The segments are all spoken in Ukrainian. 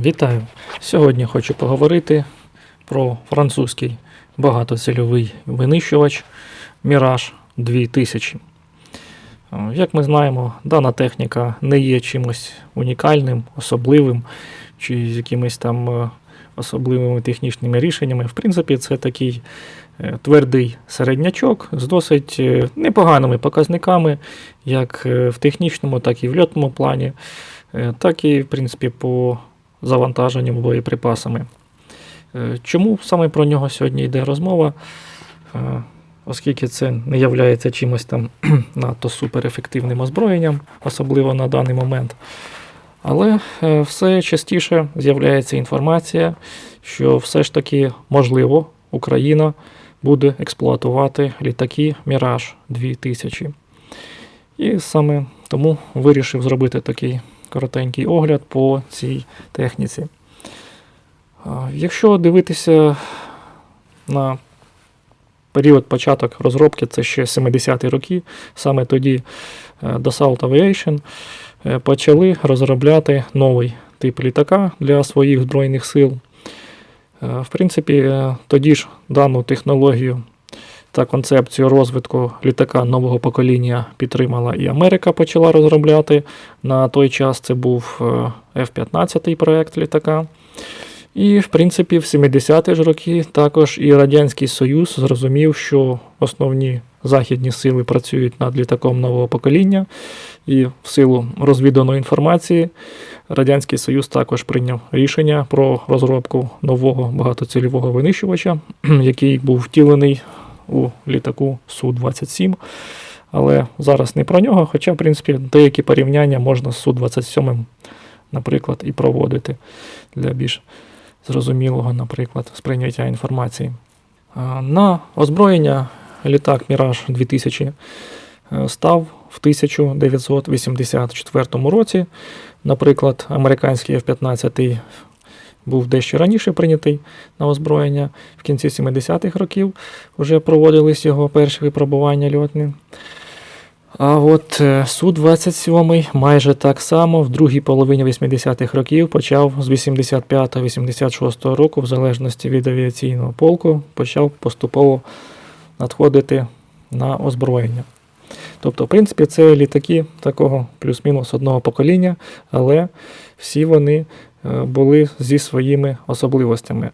Вітаю! Сьогодні хочу поговорити про французький багатоцільовий винищувач Mirage 2000. Е, Як ми знаємо, дана техніка не є чимось унікальним, особливим чи з якимись там е, особливими технічними рішеннями. В принципі, це такий е, твердий середнячок з досить непоганими показниками, як в технічному, так і в льотному плані, так і, в принципі, по завантаженням боєприпасами. Е, Чому саме про нього сьогодні йде розмова? Е, Оскільки це не є чимось там надто суперефективним озброєнням, особливо на даний момент. Але е, все частіше з'являється інформація, що все ж таки можливо Україна буде експлуатувати літаки Mirage 2000. І саме тому вирішив зробити такий коротенький огляд по цій техніці. Якщо дивитися на період початок розробки, це ще 70-ті роки, саме тоді е, Dassault Aviation е, почали розробляти новий тип літака для своїх Збройних сил. Е, В принципі, тоді ж дану технологію та концепцію розвитку літака нового покоління підтримала і Америка почала розробляти. На той час це був е, F-15 проект літака. І, в принципі, в 70-ті ж роки також і Радянський Союз зрозумів, що основні західні сили працюють над літаком нового покоління, і в силу розвіданої інформації Радянський Союз також прийняв рішення про розробку нового багатоцільового винищувача, який був втілений у літаку Су-27. Але зараз не про нього, хоча, в принципі, деякі порівняння можна з Су-27, наприклад, і проводити для більш зрозумілого, наприклад, сприйняття інформації. На озброєння літак Міраж 2000 е, став в 1984 році. Наприклад, американський F-15 був дещо раніше прийнятий на озброєння. В кінці 70-х років вже проводились його перші випробування льотні. А от е, Су-27 майже так само в другій половині 80-х років почав з 85-86 року, в залежності від авіаційного полку, почав поступово надходити на озброєння. Тобто, в принципі, це літаки такого плюс-мінус одного покоління, але всі вони були зі своїми особливостями.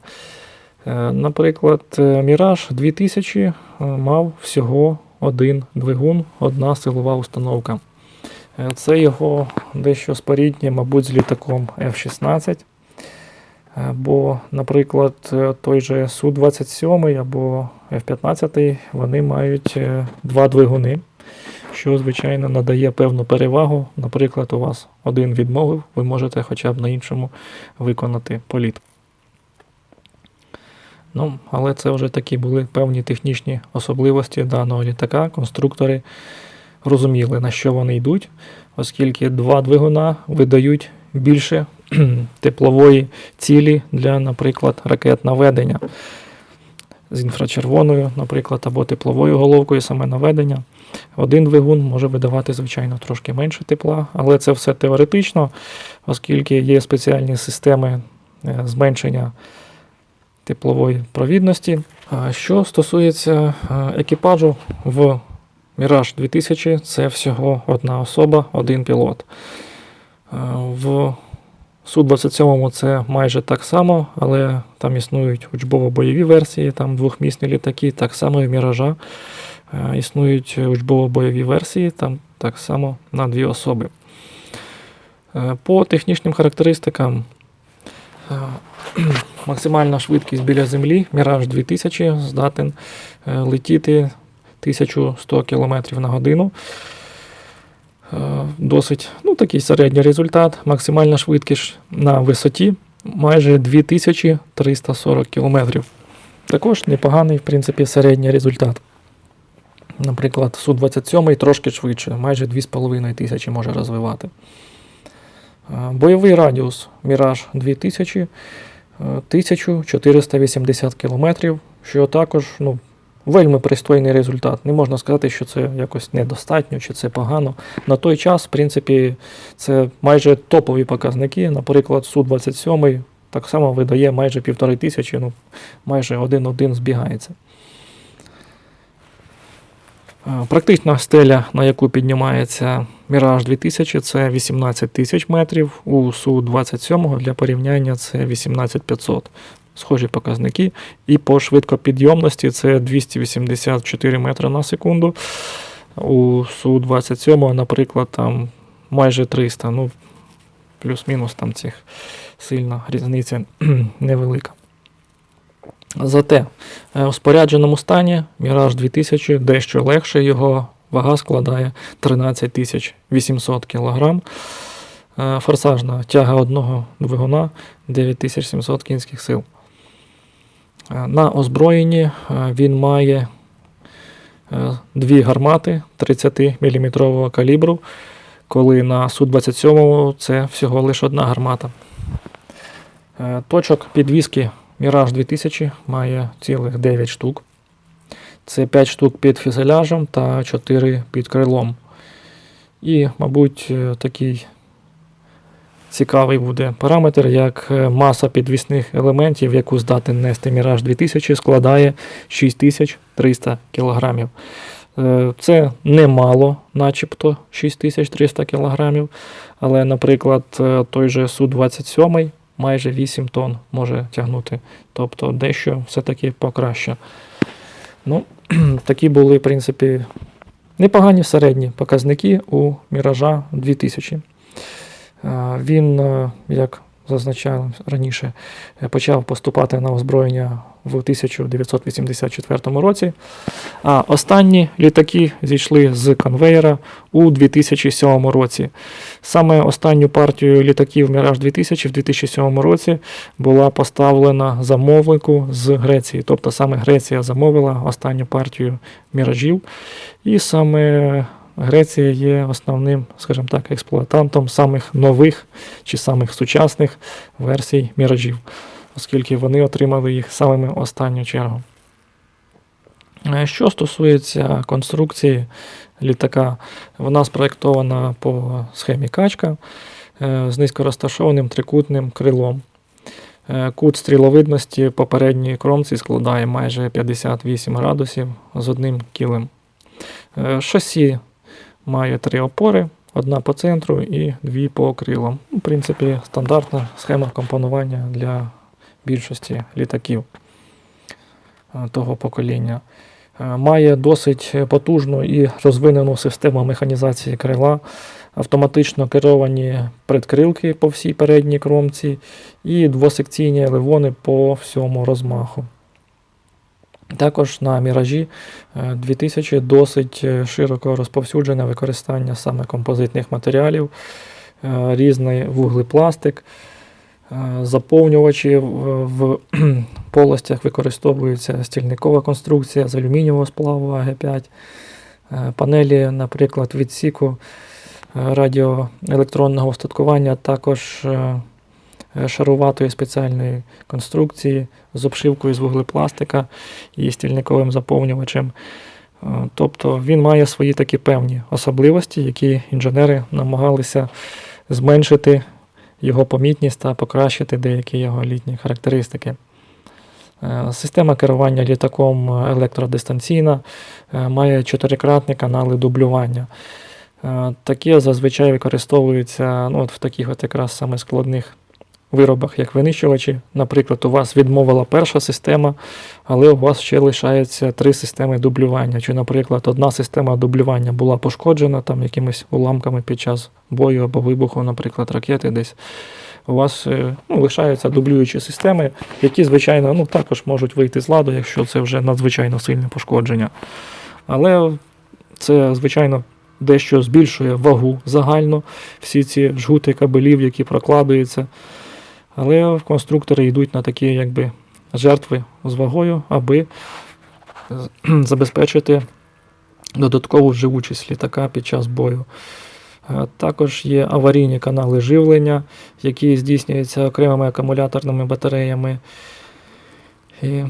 Е, Наприклад, е, Міраж 2000 е, мав всього один двигун, одна силова установка. Е, Це його дещо споріднє, мабуть, з літаком F-16. Е, Бо, наприклад, е, той же Су-27 або F-15 вони мають е, два двигуни, що, звичайно, надає певну перевагу. Наприклад, у вас один відмовив, ви можете хоча б на іншому виконати політ. Ну, але це вже такі були певні технічні особливості даного літака. Конструктори розуміли, на що вони йдуть, оскільки два двигуна видають більше теплової цілі для, наприклад, ракет наведення з інфрачервоною, наприклад, або тепловою головкою саме наведення. Один двигун може видавати, звичайно, трошки менше тепла, але це все теоретично, оскільки є спеціальні системи е, зменшення теплової провідності. Що стосується е, екіпажу в Mirage 2000, це всього одна особа, один пілот. Е, В Су-27 це майже так само, але там існують учбово-бойові версії, там двохмісні літаки, так само і Міража е, існують учбово-бойові версії, там так само на дві особи. Е, По технічним характеристикам е, максимальна швидкість біля землі Mirage 2000 здатен летіти 1100 км на годину. Е, Досить ну, такий середній результат. Максимальна швидкість на висоті майже 2340 км. Також непоганий, в принципі, середній результат. Наприклад, Су-27 трошки швидше, майже 2500 може розвивати. Е, Бойовий радіус Mirage 2000 е, 1480 км, що також ну, вельми пристойний результат. Не можна сказати, що це якось недостатньо чи це погано. На той час, в принципі, це майже топові показники. Наприклад, Су-27 так само видає майже півтори тисячі, ну майже один-один збігається. Практична стеля, на яку піднімається Міраж 2000, це 18 тисяч метрів. У Су-27 для порівняння це 18500. Схожі показники. І по швидкопідйомності це 284 метри на секунду. У Су-27, наприклад, там майже 300. Ну, плюс-мінус там цих сильна різниця невелика. Зате е, у спорядженому стані Міраж 2000 дещо легше, його вага складає 13 800 кг. Е, Форсажна тяга одного двигуна 9700 кінських сил. На озброєнні е, він має е, дві гармати 30 мм калібру, коли на Су-27 це всього лише одна гармата. Е, Точок підвіски Міраж 2000 має цілих 9 штук. Це 5 штук під фюзеляжем та 4 під крилом. І, мабуть, такий цікавий буде параметр, як е, маса підвісних елементів, яку здатен нести Міраж 2000, складає 6300 кг. Е, Це немало, начебто 6300 кг. Але, наприклад, е, той же Су-27 майже 8 тонн може тягнути. Тобто дещо все-таки покраще. Ну, такі були, в принципі, непогані середні показники у Міража 2000. Е, Він, е, як зазначали раніше, е, почав поступати на озброєння в 1984 році. А останні літаки зійшли з конвеєра у 2007 році. Саме останню партію літаків Міраж 2000 в 2007 році була поставлена замовнику з Греції. Тобто саме Греція замовила останню партію міражів. І саме Греція є основним, скажімо так, експлуатантом самих нових чи самих сучасних версій міражів, оскільки вони отримали їх самими останню чергу. Е, Що стосується конструкції літака, вона спроєктована по схемі качка е, з низькорозташованим трикутним крилом. Е, Кут стріловидності по передній кромці складає майже 58 градусів з одним кілем. Шасі має три опори, одна по центру і дві по крилам. В принципі, стандартна схема компонування для більшості літаків е, того покоління. Е, Має досить потужну і розвинену систему механізації крила, автоматично керовані предкрилки по всій передній кромці і двосекційні ливони по всьому розмаху. Також на міражі е, 2000 досить е, широко розповсюджене використання саме композитних матеріалів, е, різний вуглепластик, е, заповнювачі в- полостях використовується стільникова конструкція з алюмінієвого сплаву АГ5, е, панелі, наприклад, відсіку е, радіоелектронного устаткування також е, е, шаруватої спеціальної конструкції з обшивкою з вуглепластика і стільниковим заповнювачем. Е, Тобто він має свої такі певні особливості, які інженери намагалися зменшити його помітність та покращити деякі його літні характеристики. Е, Система керування літаком електродистанційна, е, має чотирикратні канали дублювання. Е, Таке зазвичай використовується ну, от в таких от якраз саме складних виробах, як винищувачі. Наприклад, у вас відмовила перша система, але у вас ще лишається три системи дублювання. Чи, наприклад, одна система дублювання була пошкоджена там якимись уламками під час бою або вибуху, наприклад, ракети десь. У вас е, ну, лишаються дублюючі системи, які, звичайно, ну, також можуть вийти з ладу, якщо це вже надзвичайно сильне пошкодження. Але це, звичайно, дещо збільшує вагу загально, всі ці жгути кабелів, які прокладуються. Але конструктори йдуть на такі якби, жертви з вагою, аби забезпечити додаткову живучість літака під час бою. Е, Також є аварійні канали живлення, які здійснюються окремими акумуляторними батареями. І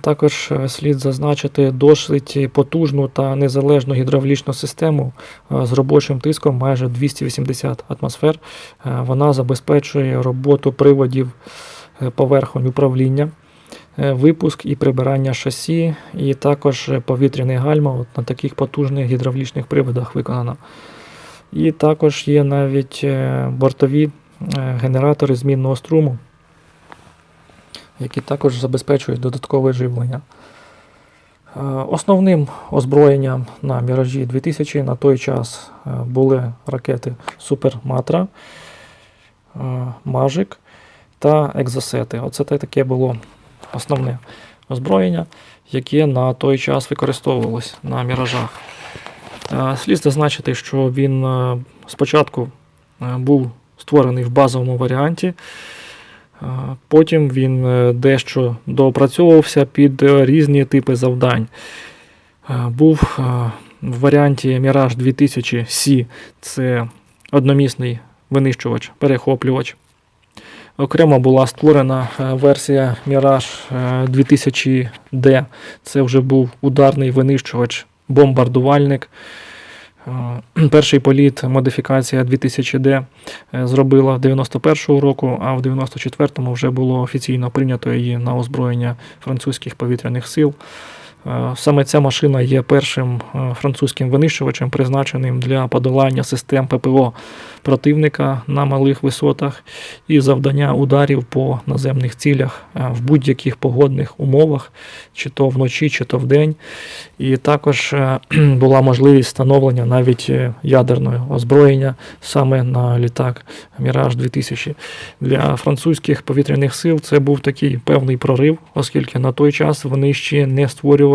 Також е, слід зазначити досить потужну та незалежну гідравлічну систему е, з робочим тиском майже 280 атмосфер. Е, Вона забезпечує роботу приводів е, поверхонь управління, е, випуск і прибирання шасі, і також е, повітряний гальма от на таких потужних гідравлічних приводах виконано. І також є навіть е, бортові е, генератори змінного струму, які також забезпечують додаткове живлення. Е, Основним озброєнням на Міражі 2000 на той час е, були ракети Супер Матра, е, Мажик та Екзосети. Оце таке було основне озброєння, яке на той час використовувалось на міражах. Слід зазначити, що він спочатку був створений в базовому варіанті. Потім він е, дещо доопрацьовувався під е, різні типи завдань. Був в варіанті Mirage 2000 C це одномісний винищувач, перехоплювач. Окремо була створена е, версія Mirage е, 2000D. Це вже був ударний винищувач, бомбардувальник. Е, Перший політ модифікація 2000D е, зробила 91-го року, а в 94-му вже було офіційно прийнято її на озброєння французьких повітряних сил. Е, Саме ця машина є першим е, французьким винищувачем, призначеним для подолання систем ППО противника на малих висотах і завдання ударів по наземних цілях е, в будь-яких погодних умовах, чи то вночі, чи то вдень. І також була можливість встановлення навіть ядерного озброєння саме на літак Міраж 2000. Для французьких повітряних сил це був такий певний прорив, оскільки на той час вони ще не створювали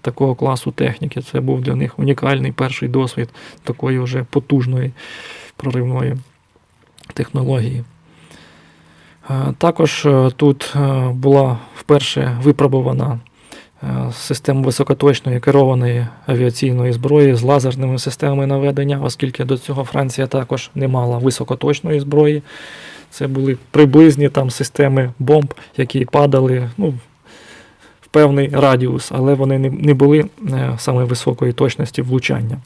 такого класу техніки. Це був для них унікальний перший досвід такої вже потужної проривної технології. Е, Також е, тут е, була вперше випробована е, система високоточної керованої авіаційної зброї з лазерними системами наведення, оскільки до цього Франція також не мала високоточної зброї. Це були приблизні там системи бомб, які падали ну, певний радіус, але вони не, були е, саме високої точності влучання.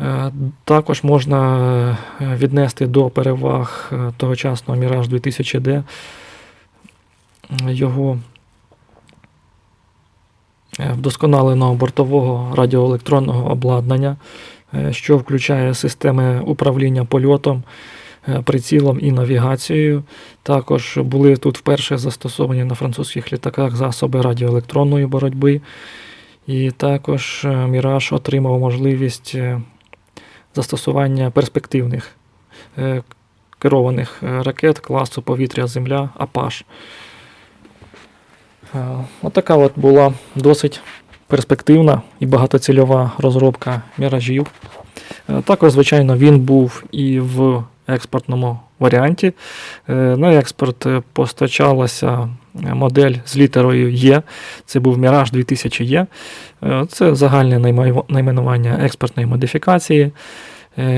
Е, Також можна е, віднести до переваг тогочасного Mirage 2000D його вдосконаленого бортового радіоелектронного обладнання, що включає системи управління польотом, прицілом і навігацією. Також були тут вперше застосовані на французьких літаках засоби радіоелектронної боротьби. І також е, Міраж отримав можливість е, застосування перспективних е, керованих е, ракет класу повітря-Земля Апаш. Е, Отака от була досить перспективна і багатоцільова розробка міражів. Е, Також, звичайно, він був і в експортному варіанті. Е, На експорт е, постачалася е, модель з літерою Є. Це був Mirage 2000 Є. Це загальне найменування експортної модифікації.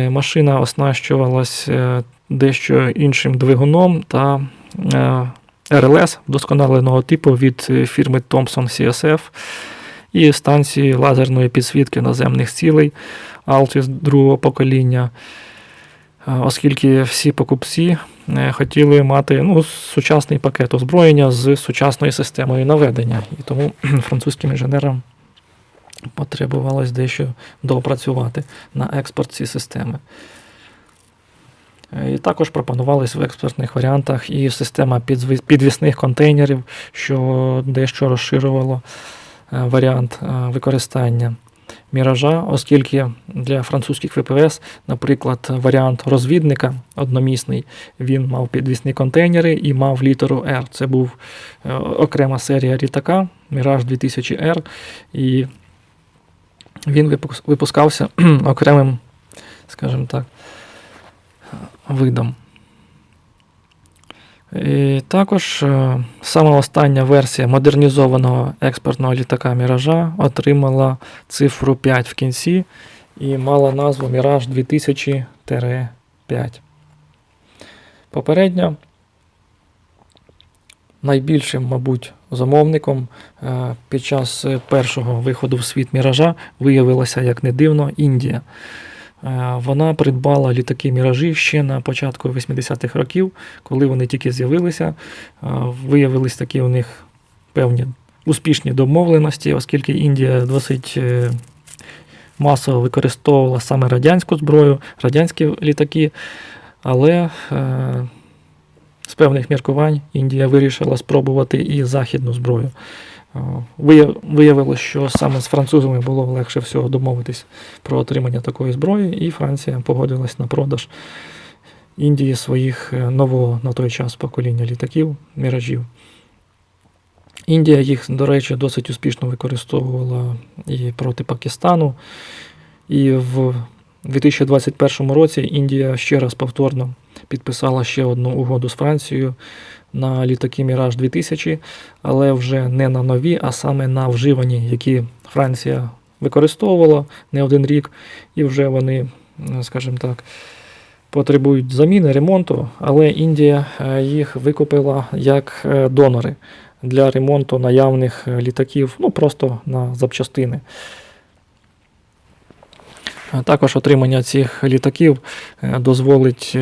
Машина оснащувалась дещо іншим двигуном та РЛС вдосконаленого типу від фірми Thomson CSF і станції лазерної підсвітки наземних цілей Altis другого покоління. Оскільки всі покупці е, хотіли мати ну, сучасний пакет озброєння з сучасною системою наведення. І тому французьким інженерам потребувалось дещо доопрацювати на експорт ці системи. Е, І також пропонувались в експортних варіантах і система підвісних контейнерів, що дещо розширювало е, варіант використання міража, оскільки для французьких ВПС, наприклад, варіант розвідника одномісний, він мав підвісні контейнери і мав літеру R. Це був е, окрема серія літака Mirage 2000R, і він випускався окремим, скажімо так, видом. І також е, сама остання версія модернізованого експортного літака Міража отримала цифру 5 в кінці і мала назву Mirage 2000-5. Попередньо найбільшим, мабуть, замовником е, під час першого виходу в світ міража виявилася, як не дивно, Індія. Е, Вона придбала літаки міражі ще на початку 80-х років, коли вони тільки з'явилися. Е, Виявились такі у них певні успішні домовленості, оскільки Індія досить е, масово використовувала саме радянську зброю, радянські літаки, але з певних міркувань Індія вирішила спробувати і західну зброю. Е, вия- Виявилось, що саме з французами було легше всього домовитись про отримання такої зброї, і Франція погодилась на продаж Індії своїх е, нового на той час покоління літаків, міражів. Індія їх, до речі, досить успішно використовувала і проти Пакистану. І в 2021 році Індія ще раз повторно підписала ще одну угоду з Францією на літаки Міраж 2000, але вже не на нові, а саме на вживані, які Франція використовувала не один рік, і вже вони, скажімо так, потребують заміни, ремонту, але Індія е, їх викупила як е, донори для ремонту наявних е, літаків, ну просто на запчастини. Також отримання цих літаків дозволить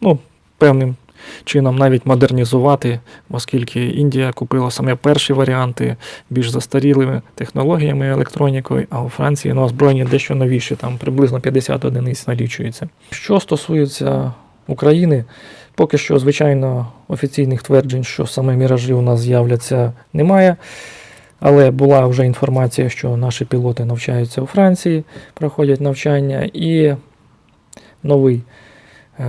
ну, певним чином навіть модернізувати, оскільки Індія купила саме перші варіанти більш застарілими технологіями електронікою, а у Франції ну, озброєння дещо новіші, там приблизно 50 одиниць налічується. Що стосується України, поки що, звичайно, офіційних тверджень, що саме міражі у нас з'являться, немає. Але була вже інформація, що наші пілоти навчаються у Франції, проходять навчання, і новий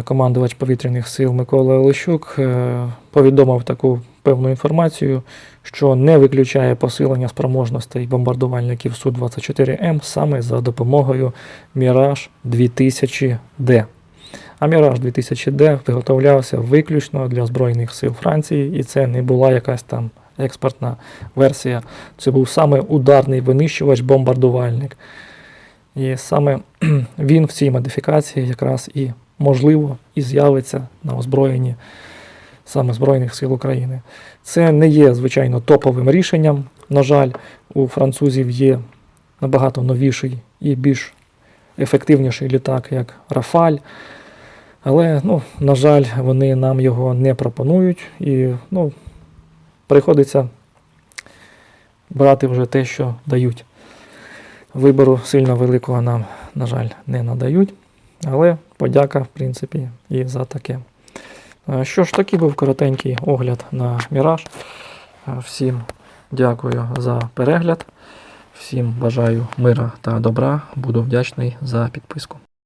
командувач повітряних сил Микола Олещук е, повідомив таку певну інформацію, що не виключає посилення спроможностей бомбардувальників Су-24М саме за допомогою Міраж 2000D. А Міраж 2000D виготовлявся виключно для Збройних сил Франції, і це не була якась там експортна версія. Це був саме ударний винищувач-бомбардувальник. І саме він в цій модифікації якраз і можливо і з'явиться на озброєнні саме Збройних сил України. Це не є, звичайно, топовим рішенням. На жаль, у французів є набагато новіший і більш ефективніший літак, як Рафаль. Але, ну, на жаль, вони нам його не пропонують. І ну, приходиться брати вже те, що дають. Вибору сильно великого нам, на жаль, не надають. Але подяка, в принципі, і за таке. Е, Що ж, такий був коротенький огляд на Міраж. Е, Всім дякую за перегляд. Всім бажаю мира та добра. Буду вдячний за підписку.